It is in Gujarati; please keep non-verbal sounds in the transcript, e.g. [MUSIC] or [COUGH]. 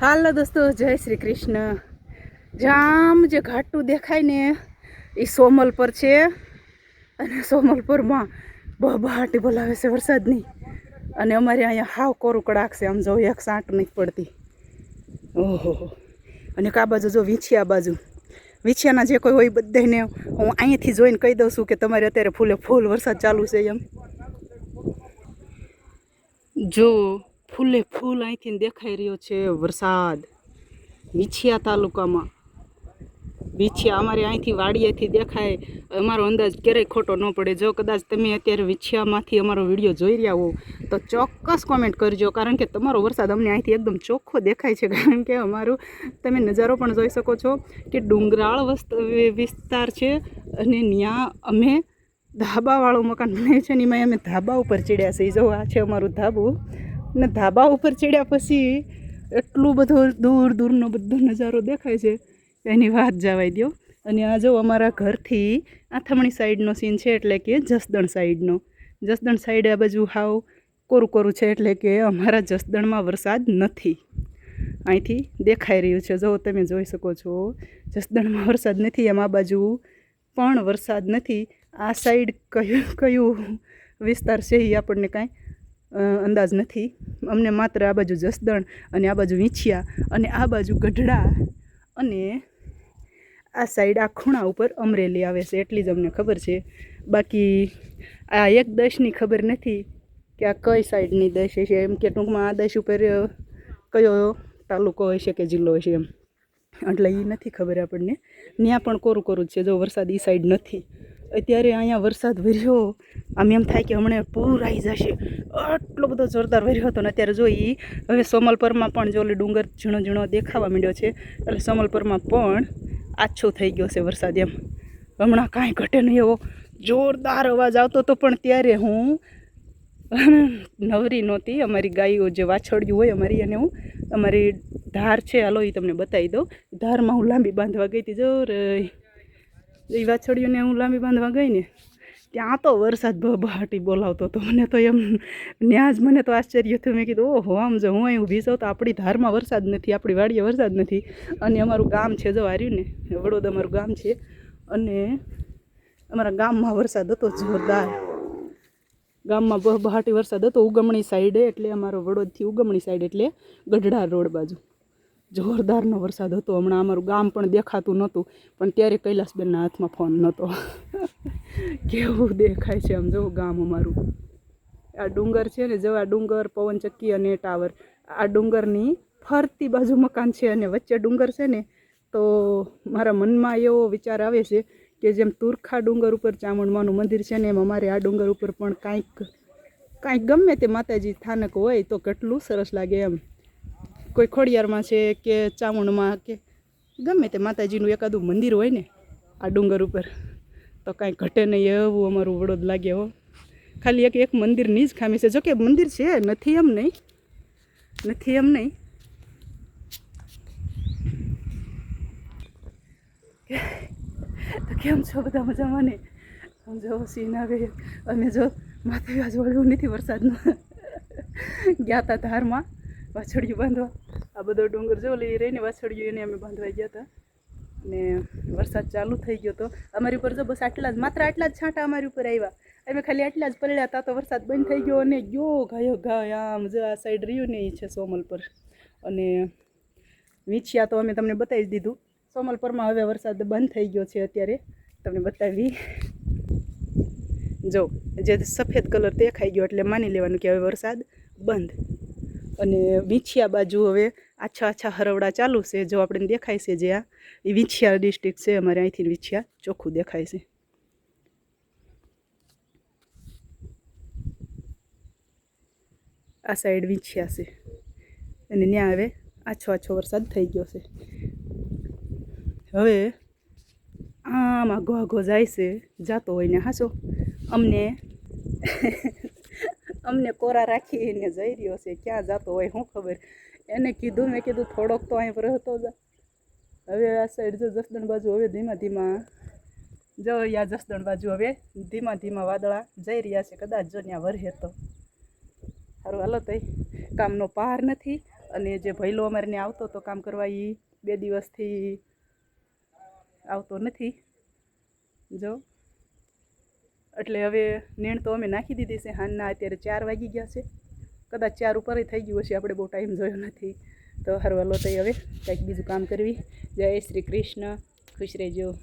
હાલો દોસ્તો, જય શ્રી કૃષ્ણ. જામ જે ઘાટું દેખાય ને, એ સોમલ પર છે. અને સોમલ પરમાં બહાટી બોલાવે છે વરસાદની. અને અમારે અહીંયા હાવ કોરું કડાક છે, આમ જો એક સાંટ નથી પડતી. ઓહો. અને કા બાજુ જો વીંછિયા બાજુ. વીંછિયાના જે કોઈ હોય બધાને હું અહીંયાથી જોઈને કહી દઉં છું કે તમારે અત્યારે ફૂલે ફૂલ વરસાદ ચાલુ છે એમ. જો ફૂલે ફૂલ અહીંથી દેખાઈ રહ્યો છે વરસાદ. વિછિયા તાલુકામાં. વિછિયા અમારે અહીંથી વાડીએથી દેખાય. અમારો અંદાજ ક્યારેય ખોટો ન પડે. જો કદાચ તમે અત્યારે વિછિયામાંથી અમારો વીડિયો જોઈ રહ્યા હો, તો ચોક્કસ કોમેન્ટ કરજો, કારણ કે તમારો વરસાદ અમને અહીંથી એકદમ ચોખ્ખો દેખાય છે. [LAUGHS] કારણ કે અમારું તમે નજારો પણ જોઈ શકો છો કે ડુંગરાળ વસ્ત વિસ્તાર છે અને ત્યાં અમે ધાબાવાળું મકાન બને છે ને એમાં અમે ધાબા ઉપર ચડ્યા છે. જો આ છે અમારું ધાબું. ને ધાબા ઉપર ચડ્યા પછી એટલું બધું દૂર દૂરનો બધો નજારો દેખાય છે, એની વાત જવાય દો અને આ જો અમારા ઘરથી આથમણી સાઈડનો સીન છે એટલે કે જસદણ સાઈડનો. જસદણ સાઈડ આ બાજુ હાવ કોરું કોરું છે એટલે કે અમારા જસદણમાં વરસાદ નથી. અહીંથી દેખાઈ રહ્યું છે. જો તમે જોઈ શકો છો, જસદણમાં વરસાદ નથી, એમ બાજુ પણ વરસાદ નથી. આ સાઈડ કયું કયું વિસ્તાર છે એ આપણને કાંઈ અંદાજ નથી. અમને માત્ર આ બાજુ જસદણ અને આ બાજુ વીંછિયા અને આ બાજુ ગઢડા અને આ સાઈડ આ ખૂણા ઉપર અમરેલી આવે છે એટલી જ અમને ખબર છે. બાકી આ એક દેશની ખબર નથી કે આ કઈ સાઈડની દેશ છે એમ કે ટૂંકમાં આ દેશ ઉપર કયો તાલુકો હોય છે કે જિલ્લો હોય છે એમ. એટલે એ નથી ખબર આપણને. ત્યાં પણ કોરું કોરું જ છે. જો વરસાદ એ સાઈડ નથી. અત્યારે અહીંયા વરસાદ વર્યો આમ એમ થાય કે હમણાં પૂર આવી જશે. આટલો બધો જોરદાર વર્યો હતો ને અત્યારે જો એ હવે સોમલપરમાં પણ જો ડુંગર ઝીણો ઝીણો દેખાવા માંડ્યો છે, એટલે સોમલપરમાં પણ આછો થઈ ગયો છે વરસાદ એમ. હમણાં કાંઈ ઘટે નહીં એવો જોરદાર અવાજ આવતો હતો, પણ ત્યારે હું નવરી નહોતી. અમારી ગાયો જે વાછળ્યું હોય અમારી અને હું, અમારી ધાર છે, હાલો એ તમને બતાવી દઉં. ધારમાં હું લાંબી બાંધવા ગઈ હતી, જો એ વાછડીઓને હું લાંબી બાંધવા ગઈ ને, ત્યાં તો વરસાદ બહાટી બોલાવતો હતો. મને તો એમ ન્યાજ મને તો આશ્ચર્ય થયું. મેં કીધું, ઓહો, આમ જો હું અહીં ઊભી તો આપણી ધારમાં વરસાદ નથી, આપણી વાડીએ વરસાદ નથી. અને અમારું ગામ છે જો હાર્યું ને, વડોદ અમારું ગામ છે. અને અમારા ગામમાં વરસાદ હતો જોરદાર. ગામમાં બહ બહાટી વરસાદ હતો ઉગમણી સાઈડે એટલે અમારો વડોદથી ઉગમણી સાઈડ એટલે ગઢડા રોડ બાજુ. જોરદારનો વરસાદ હતો. હમણાં અમારું ગામ પણ દેખાતું નહોતું, પણ ત્યારે કૈલાસબેનના હાથમાં ફોન નહોતો. કેવું દેખાય છે આમ જો ગામ અમારું. આ ડુંગર છે ને, જો આ ડુંગર પવનચક્કી અને ટાવર. આ ડુંગરની ફરતી બાજુ મકાન છે અને વચ્ચે ડુંગર છે ને, તો મારા મનમાં એવો વિચાર આવે છે કે જેમ તુરખા ડુંગર ઉપર ચામુંડમાનું મંદિર છે ને, એમ અમારે આ ડુંગર ઉપર પણ કાંઈક કાંઈક ગમે તે માતાજી સ્થાનક હોય તો કેટલું સરસ લાગે એમ. કોઈ ખોડિયારમાં છે કે ચામુંડમાં કે ગમે તે માતાજીનું એકાદું મંદિર હોય ને, આ ડુંગર ઉપર, તો કાંઈ ઘટે નહીં એવું અમારું વડોદ લાગે હો. ખાલી એક એક મંદિરની જ ખામી છે. જોકે મંદિર છે, નથી એમ નહીં, નથી એમ નહીં. તો કેમ છો બધા મજામાં ને? આમ જો સીન આવે. અને જો માથે વ્યાજ નથી વરસાદનું. ગયા હતા ધારમાં, વાછડિયું બાંધવા. આ બધો ડુંગર જો લઈ રહીને વાછડિયું એને અમે બાંધવા ગયા હતા. અને વરસાદ ચાલુ થઈ ગયો તો અમારી ઉપર જો બસ આટલા જ, માત્ર આટલા જ છાંટા અમારી ઉપર આવ્યા. અમે ખાલી આટલા જ પડ્યા હતા તો વરસાદ બંધ થઈ ગયો અને ગયો ગાયો ગાય આમ જો આ સાઈડ રહ્યું ને એ છે સોમલ પર અને વીંછિયા તો અમે તમને બતાવી દીધું. સોમલપરમાં હવે વરસાદ બંધ થઈ ગયો છે અત્યારે. તમને બતાવી. જો, જે સફેદ કલર દેખાઈ ગયો એટલે માની લેવાનું કે હવે વરસાદ બંધ. અને વીંછ્યા બાજુ હવે આછા આછા હરવડા ચાલુ છે. જો આપણે દેખાય છે જે આ એ વિછિયા ડિસ્ટ્રિક્ટ છે અમારે અહીંથી વિછિયા ચોખ્ખું દેખાય છે. આ સાઈડ વિંછ્યા છે. અને ત્યાં હવે આછો આછો વરસાદ થઈ ગયો છે. હવે આમ આઘો આઘો જાય છે, જાતો હોય ને હાસો. અમને [LAUGHS] અમને કોરા રાખીને જઈ રહ્યો છે, ક્યાં જતો હોય શું ખબર. એને કીધું, મેં કીધું, થોડોક તો અહીં પર જા. હવે આ સાઈડ જો જસદણ બાજુ, હવે ધીમા ધીમા જો યા જસદણ બાજુ હવે ધીમા ધીમા વાદળા જઈ રહ્યા છે. કદાચ જો ત્યાં વરહે તો. સારું, હાલો તઈ. કામનો પાર નથી અને જે ભૈલો અમારે આવતો તો કામ કરવા એ બે દિવસથી આવતો નથી. જો. એટલે હવે નેણ તો અમે નાખી દીધી છે. હાનના અત્યારે ચાર વાગી ગયા છે. કદાચ ચાર ઉપર થઈ ગયું હશે, આપણે બહુ ટાઈમ જોયો નથી. તો હરવાલો તો હવે કંઈક બીજું કામ કરવી. જય શ્રી કૃષ્ણ. ખુશ રહેજો.